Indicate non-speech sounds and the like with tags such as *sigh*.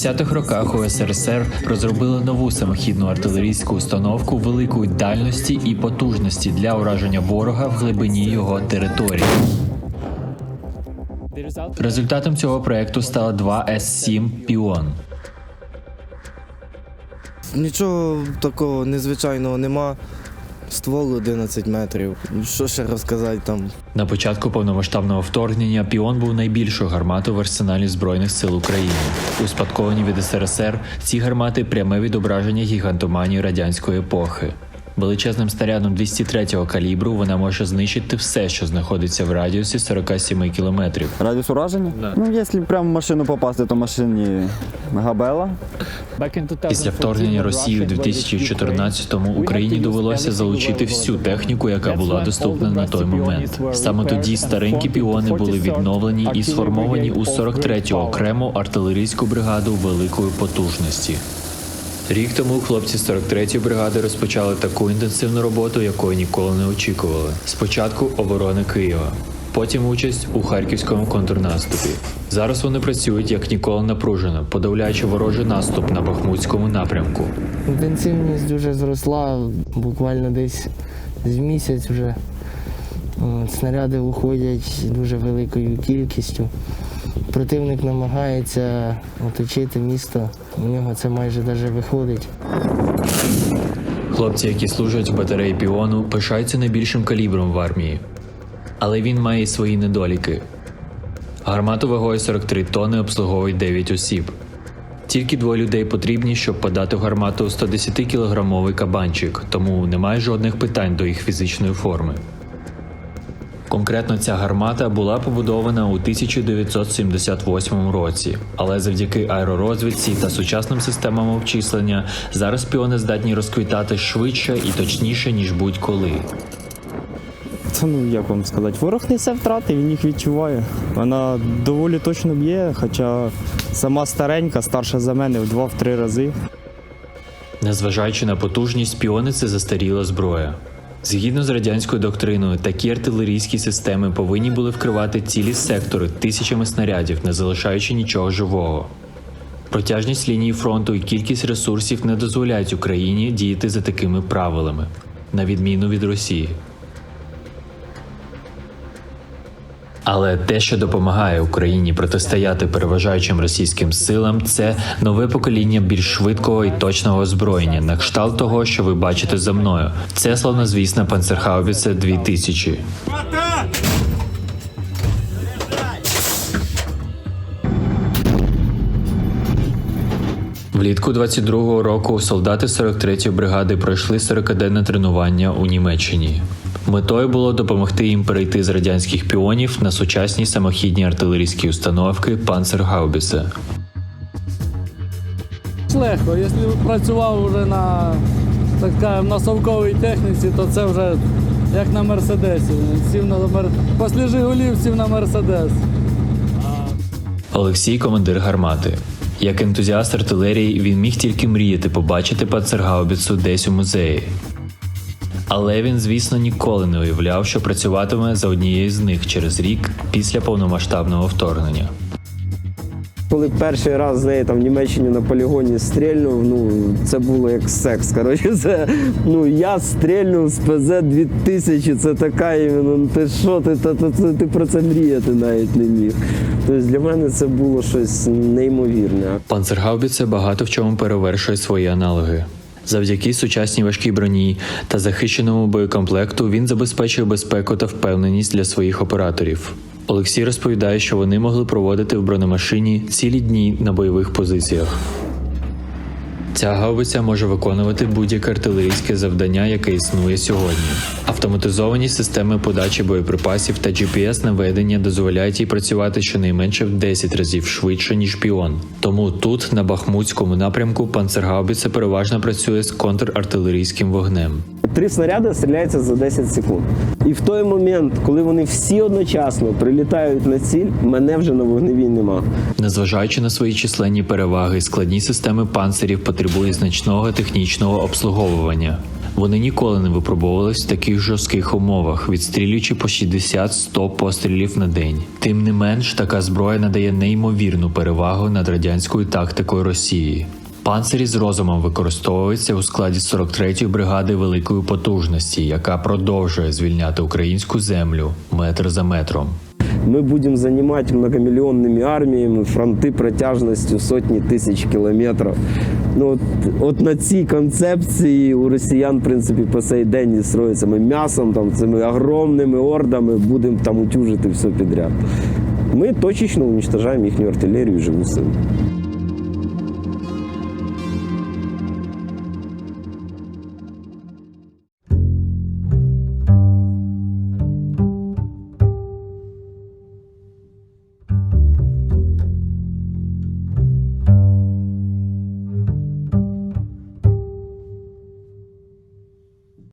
70-х роках у СРСР розробили нову самохідну артилерійську установку великої дальності і потужності для ураження ворога в глибині його території. Результатом цього проекту стало 2 С-7 Піон. Нічого такого незвичайного нема. Ствол 11 метрів. Що ще розказати там? На початку повномасштабного вторгнення Піон був найбільшою гарматою в арсеналі збройних сил України. Успадковані від СРСР, ці гармати пряме відображення гігантоманії радянської епохи. Величезним снарядом 203-го калібру вона може знищити все, що знаходиться в радіусі 47 кілометрів. Радіус ураження? Да. Ну, якщо прямо в машину попасти, то машині Габела. Після вторгнення Росії у 2014-му Україні довелося залучити всю техніку, яка була доступна на той момент. Саме тоді старенькі піони були відновлені і сформовані у 43-ю окрему артилерійську бригаду великої потужності. Рік тому хлопці 43-ї бригади розпочали таку інтенсивну роботу, якої ніколи не очікували. Спочатку оборони Києва, потім участь у харківському контрнаступі. Зараз вони працюють як ніколи напружено, подавляючи ворожий наступ на Бахмутському напрямку. Інтенсивність дуже зросла, буквально десь з місяць вже. Снаряди виходять дуже великою кількістю. Противник намагається оточити місто. У нього це майже навіть виходить. Хлопці, які служать в батареї піону, пишаються найбільшим калібром в армії. Але він має й свої недоліки. Гармату вагою 43 тонни обслуговують 9 осіб. Тільки двоє людей потрібні, щоб подати гармату 110-кілограмовий кабанчик, тому немає жодних питань до їх фізичної форми. Конкретно ця гармата була побудована у 1978 році, але завдяки аеророзвідці та сучасним системам обчислення зараз піони здатні розквітати швидше і точніше ніж будь-коли. Це ну як вам сказати, ворог несе втрати, він їх відчуває. Вона доволі точно б'є, хоча сама старенька, старша за мене в два-три рази. Незважаючи на потужність, піони це застаріла зброя. Згідно з радянською доктриною, такі артилерійські системи повинні були вкривати цілі сектори тисячами снарядів, не залишаючи нічого живого. Протяжність лінії фронту і кількість ресурсів не дозволяють Україні діяти за такими правилами, на відміну від Росії. Але те, що допомагає Україні протистояти переважаючим російським силам, це нове покоління більш швидкого і точного озброєння, на кшталт того, що ви бачите за мною. Це славнозвісна Панцерхаубіце 2000. Влітку 22-го року солдати 43-ї бригади пройшли 40-денне тренування у Німеччині. Метою було допомогти їм перейти з радянських піонів на сучасні самохідні артилерійські установки Панцергаубіце. Легко, якщо працював вже на так скажемо, на совковій техніці, то це вже як на мерседесі. Сів на мер... Після Жигулів сів на мерседес. Олексій командир гармати. Як ентузіаст артилерії, він міг тільки мріяти побачити пацергаубіцу десь у музеї. Але він, звісно, ніколи не уявляв, що працюватиме за однією з них через рік після повномасштабного вторгнення. Коли перший раз з нею там в Німеччині на полігоні стрільнув, ну це було як секс. Коротше, *laughs* це ну я стрільнув з ПЗ 2000, це така іменно, ну ти що, ти, та, та, ти, ти про це мріяти навіть не міг. Тобто для мене це було щось неймовірне. Панцергаубіце багато в чому перевершує свої аналоги. Завдяки сучасній важкій броні та захищеному боєкомплекту він забезпечує безпеку та впевненість для своїх операторів. Олексій розповідає, що вони могли проводити в бронемашині цілі дні на бойових позиціях. Ця гаубиця може виконувати будь-яке артилерійське завдання, яке існує сьогодні. Автоматизовані системи подачі боєприпасів та GPS наведення дозволяють їй працювати щонайменше в 10 разів швидше ніж піон. Тому тут, на Бахмутському напрямку, панцергаубиця переважно працює з контрартилерійським вогнем. Три снаряди стріляються за 10 секунд. І в той момент, коли вони всі одночасно прилітають на ціль, мене вже на вогневій нема. Незважаючи на свої численні переваги, складні системи панцирів потребують значного технічного обслуговування. Вони ніколи не випробовувались в таких жорстких умовах, відстрілюючи по 60-100 пострілів на день. Тим не менш, така зброя надає неймовірну перевагу над радянською тактикою Росії. Панцирі з розумом використовуються у складі 43-ї бригади великої потужності, яка продовжує звільняти українську землю метр за метром. Ми будемо займати многомільйонними арміями фронти протяжністю сотні тисяч кілометрів. Ну, от, от на цій концепції у росіян, в принципі, по сей день і строїться. Ми м'ясом, там, цими огромними ордами будемо там утюжити все підряд. Ми точечно уничтожаємо їхню артилерію і живу силу.